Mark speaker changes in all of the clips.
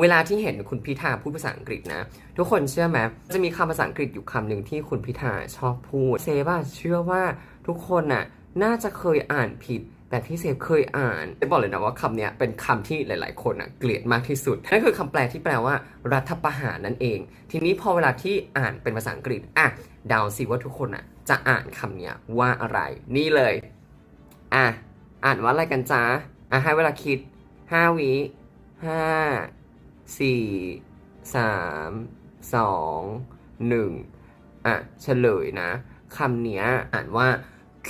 Speaker 1: เวลาที่เห็นคุณพิธาพูดภาษาอังกฤษนะ ทุกคนเชื่อไหมจะมีคำภาษาอังกฤษอยู่คำหนึ่งที่คุณพิธาชอบพูดเซบ้าเชื่อว่าทุกคนน่ะน่าจะเคยอ่านผิดแต่พี่เซฟเคยอ่านจะบอกเลยนะว่าคำนี้เป็นคำที่หลาย ๆ คนอะเกลียดมากที่สุด นั่นคือคำแปลที่แปลว่า รัฐประหารนั่นเอง ทีนี้พอเวลาที่อ่านเป็นภาษาอังกฤษอะเดาสิว่าทุกคนอะจะอ่านคำนี้ว่าอะไร นี่เลยอะอ่านว่าอะไรกันจ๊ะอะให้เวลาคิดห้าวิห้า สี่สามสองหนึ่งอะเฉลยนะคำเนี้ยอ่านว่า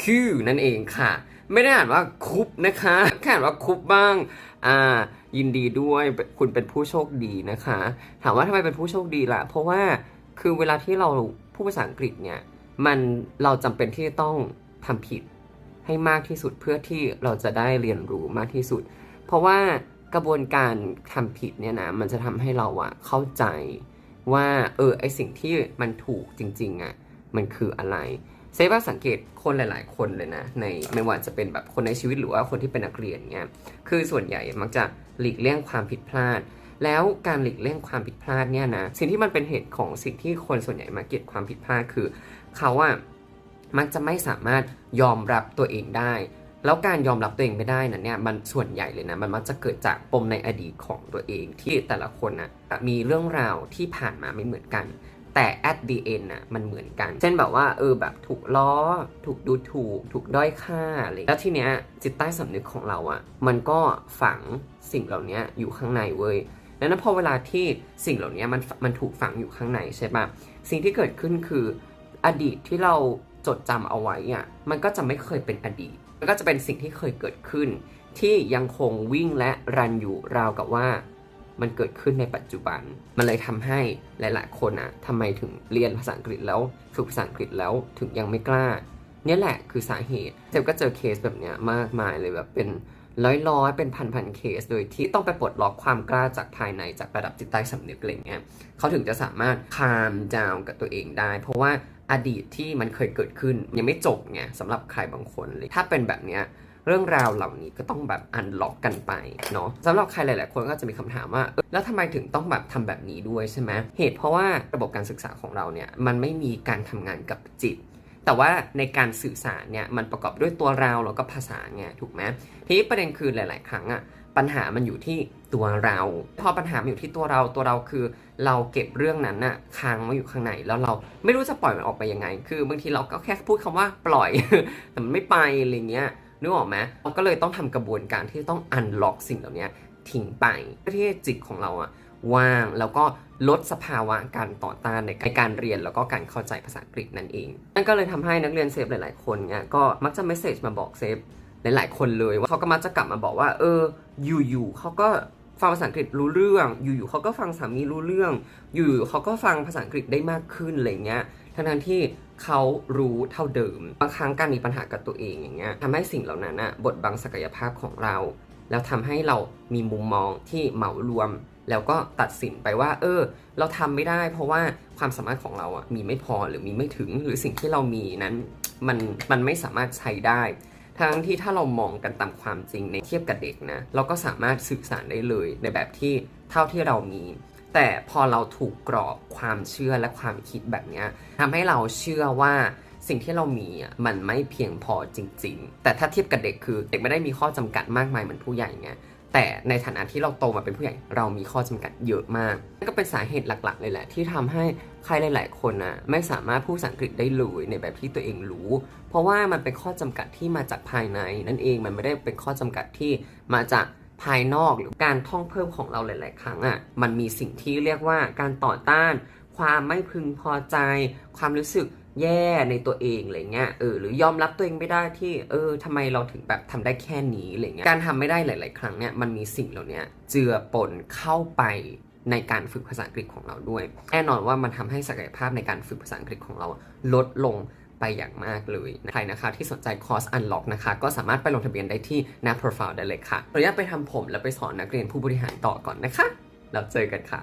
Speaker 1: คิวนั่นเองค่ะ ไม่ได้อ่านว่าคุปนะคะแค่อ่านว่าคุปบ้าง อ่า ยินดีด้วยคุณเป็นผู้โชคดีนะคะ ถามว่าทำไมเป็นผู้โชคดีล่ะ เพราะว่าคือเวลาที่เราพูดภาษาอังกฤษเนี่ย มันเราจำเป็นที่จะต้องทำผิดให้มากที่สุดเพื่อที่เราจะได้เรียนรู้มากที่สุด เพราะว่า กระบวนการทำผิดเนี่ยนะมันจะทำให้เราอะเข้าใจว่าเออไอสิ่งที่มันถูกจริงๆอะมันคืออะไรเซฟว่าสังเกตคนหลาย ๆ คนเลยนะในไม่ว่าจะเป็นแบบคนในชีวิตหรือว่าคนที่เป็นนักเรียนเนี่ยคือส่วนใหญ่มักจะหลีกเลี่ยงความผิดพลาด แล้วการหลีกเลี่ยงความผิดพลาดเนี่ยนะสิ่งที่มันเป็นเหตุของสิ่งที่คนส่วนใหญ่มาเกลียดความผิดพลาดคือเขาอะมักจะไม่สามารถยอมรับตัวเองได้ แล้วการยอมรับตัวเองไม่ได้นั้นเนี่ยมันส่วนใหญ่เลยนะมันมักจะเกิดจากปมในอดีตของตัวเองที่แต่ละคนนะมีเรื่องราวที่ผ่านมาไม่เหมือนกัน แต่ at the end น่ะมันเหมือนกัน เช่นแบบว่าเออแบบถูกล้อ ถูกดูถูก ถูกด้อยค่าอะไรแล้วทีเนี้ยจิตใต้สำนึกของเราอะ่ะมันก็ฝังสิ่งเหล่านี้อยู่ข้างในเว้ยแล้วนั้นพอเวลาที่สิ่งเหล่านี้มันมันถูกฝังอยู่ข้างในใช่ปะสิ่งที่เกิดขึ้นคืออดีตที่เราจดจำเอาไว้อะมันก็จะไม่เคยเป็นอดีต ก็จะเป็นสิ่งที่เคยเกิดขึ้น ที่ยังคงวิ่งและรันอยู่ราวกับว่ามันเกิดขึ้นในปัจจุบัน มันเลยทำให้หลายๆ คนอะทำไมถึงเรียนภาษาอังกฤษแล้วฝึกภาษาอังกฤษแล้วถึงยังไม่กล้า เนี่ยแหละคือสาเหตุเจมก็เจอเคสแบบเนี้ยมากมายเลยแบบเป็น ร้อยร้อยๆ เป็นพันพันๆเคส โดยที่ต้องไปปลดล็อกความกล้าจากภายในจากระดับจิตใต้สำนึกอะไรเงี้ยเขาถึงจะสามารถคามดาวกับตัวเองได้ เพราะว่าอดีตที่มันเคยเกิดขึ้นยังไม่จบไงสำหรับใครบางคนเลยถ้าเป็นแบบเนี้ยเรื่องราวเหล่านี้ก็ต้องแบบอันล็อกกันไปเนาะสำหรับใครหลาย ๆ คนก็จะมีคำถามว่าแล้วทำไมถึงต้องแบบทำแบบนี้ด้วยใช่ไหมเหตุเพราะว่าระบบการศึกษาของเราเนี่ยมันไม่มีการทำงานกับจิต แต่ว่าในการสื่อสารเนี่ยมันประกอบด้วยตัวเราแล้วก็ภาษาไงถูกไหมทีนี้ประเด็นคือหลาย ๆ ครั้งอะปัญหามันอยู่ที่ตัวเรา พอปัญหามันอยู่ที่ตัวเราตัวเราคือเราเก็บเรื่องนั้นน่ะค้างไว้อยู่ข้างในแล้วเราไม่รู้จะปล่อยมันออกไปยังไง คือบางทีเราก็แค่พูดคำว่าปล่อยแต่มันไม่ไปอะไรเงี้ยนึกออกไหมเราก็เลยต้องทำกระบวนการที่ต้องอันล็อกสิ่งเหล่านี้ทิ้งไปเพื่อที่จิตของเราอะ ว่าง แล้วก็ลดสภาวะการต่อต้านในการเรียนแล้วก็การเข้าใจภาษาอังกฤษนั่นเอง นั่นก็เลยทำให้นักเรียนเซฟหลาย ๆ คนเนี่ยก็มักจะเมสเซจมาบอกเซฟหลาย ๆ คนเลยว่าเขาก็มักจะกลับมาบอกว่า เออ อยู่ๆเขาก็ฟังภาษาอังกฤษรู้เรื่อง อยู่ๆเขาก็ฟังสามีรู้เรื่อง อยู่ๆเขาก็ฟังภาษาอังกฤษได้มากขึ้นอะไรเงี้ย ทั้งๆที่เขารู้เท่าเดิม บางครั้งการมีปัญหากับตัวเองอย่างเงี้ยทำให้สิ่งเหล่านั้นน่ะบดบังศักยภาพของเรา แล้วทำให้เรามีมุมมองที่เหมารวม แล้วก็ตัดสินไปว่า เออ เราทำไม่ได้ เพราะว่าความสามารถของเราอะมีไม่พอหรือมีไม่ถึงหรือสิ่งที่เรามีนั้นมันมันไม่สามารถใช้ได้ทั้งที่ถ้าเรามองกันตามความจริงในเทียบกับเด็กนะ เราก็สามารถสื่อสารได้เลยในแบบที่เท่าที่เรามี แต่พอเราถูกกรอบความเชื่อและความคิดแบบนี้ทำให้เราเชื่อว่าสิ่งที่เรามีอะมันไม่เพียงพอจริง ๆ แต่ถ้าเทียบกับเด็กคือ เด็กไม่ได้มีข้อจำกัดมากมายเหมือนผู้ใหญ่ไง แต่ในฐานะที่เราโตมาเป็นผู้ใหญ่เรามีข้อจำกัดเยอะมากนั่นก็เป็นสาเหตุหลักๆเลยแหละ ที่ทำให้ใครหลายๆคนนะไม่สามารถพูดภาษาอังกฤษได้เลยในแบบที่ตัวเองรู้ เพราะว่ามันเป็นข้อจำกัดที่มาจากภายใน นั่นเองมันไม่ได้เป็นข้อจำกัดที่มาจากภายนอกหรือการท่องเพิ่มของเราหลาย ๆ ครั้งอะ่ะมันมีสิ่งที่เรียกว่าการต่อต้าน ความไม่พึงพอใจ ความรู้สึกแย่ในตัวเองอะไรเงี้ยเออหรือยอมรับตัวเองไม่ได้ที่เออทำไมเราถึงแบบทำได้แค่นี้อะไรเงี้ยการทำไม่ได้หลาย ๆ ครั้งเนี่ยมันมีสิ่งเหล่านี้เจือปนเข้าไปในการฝึกภาษาอังกฤษของเราด้วย แน่นอนว่ามันทำให้ศักยภาพในการฝึกภาษาอังกฤษของเราลดลงไปอย่างมากเลยใครนะคะที่สนใจคอร์ส Unlock นะคะ ก็สามารถไปลงทะเบียนได้ที่หน้าโปรไฟล์ได้เลยค่ะขออนุญาตไปทำผมแล้วไปสอนนักเรียนผู้บริหารต่อก่อนนะคะ แล้วเจอกันค่ะ